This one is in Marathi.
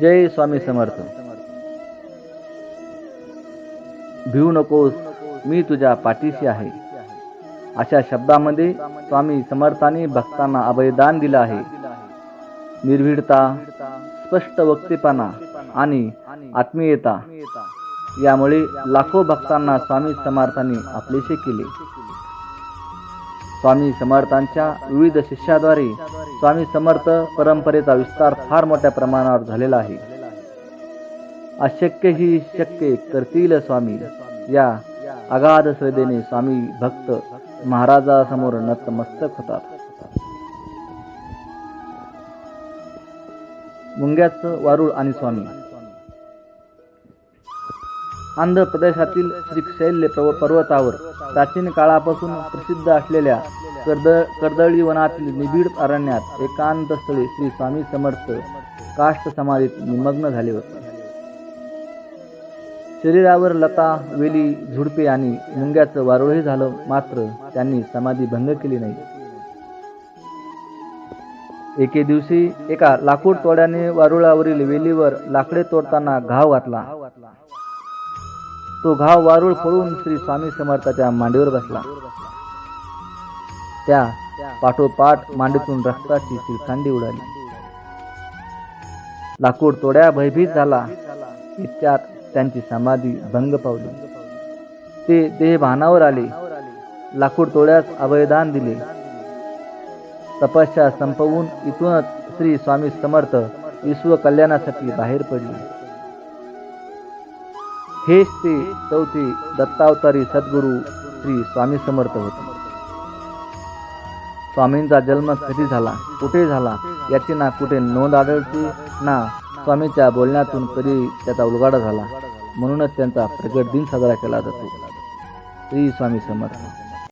जय स्वामी समर्थ. भिवू नकोस मी तुझ्या पाठीशी आहे. अशा शब्दामध्ये स्वामी समर्थांनी भक्तांना अभयदान दिलं आहे. निर्भीडता स्पष्ट वक्तेपणा आणि आत्मीयता यामुळे लाखो भक्तांना स्वामी समर्थांनी आपलेसे केले. स्वामी समर्थांच्या विविध शिष्याद्वारे स्वामी समर्थ परंपरेचा विस्तार फार मोठ्या प्रमाणावर झालेला आहे. अशक्य ही शक्य करतील स्वामी. या अगाध श्रद्धेने स्वामी भक्त महाराजासमोर नतमस्तक होतात. मुंग्याचं वारुळ आणि स्वामी. आंध्र प्रदेशातील श्रीशैल्य पर्वतावर प्राचीन काळापासून प्रसिद्ध असलेल्या कर्द कर्दळी वनातील निबीड अरण्यात एकांत स्थळी श्री स्वामी समर्थ काष्ट समाधीत निमग्न झाले होते. शरीरावर लता वेली झुडपे आणि मुंग्याचं वारुळही झालं मात्र त्यांनी समाधी भंग केली नाही. एके दिवशी एका लाकूड तोड्याने वारुळावरील वेलीवर लाकडे तोडताना घाव घातला. तो घाव वारुळ पळून श्री स्वामी समर्थाच्या मांडीवर बसला. त्या पाठोपाठ मांडीतून रक्ताची शिलखांडी उडाली. लाकूड तोड्या भयभीत झाला इतक्यात त्यांची समाधी भंग पावली. ते देह भानावर आले. लाकूड तोड्यास अभयदान दिले. तपस्या संपवून इथूनच श्री स्वामी समर्थ विश्व कल्याणासाठी बाहेर पडले. हेच ते चौथे दत्तावतारी सद्गुरू श्री स्वामी समर्थ होते. स्वामींचा जन्म कधी झाला? कुठे झाला? याची ना कुठे नोंद आढळते? ना. स्वामीच्या बोलण्यातून कधी त्याचा उलगाडा झाला? म्हणूनच त्यांचा प्रगट दिन साजरा केला जातो. श्री स्वामी समर्थ.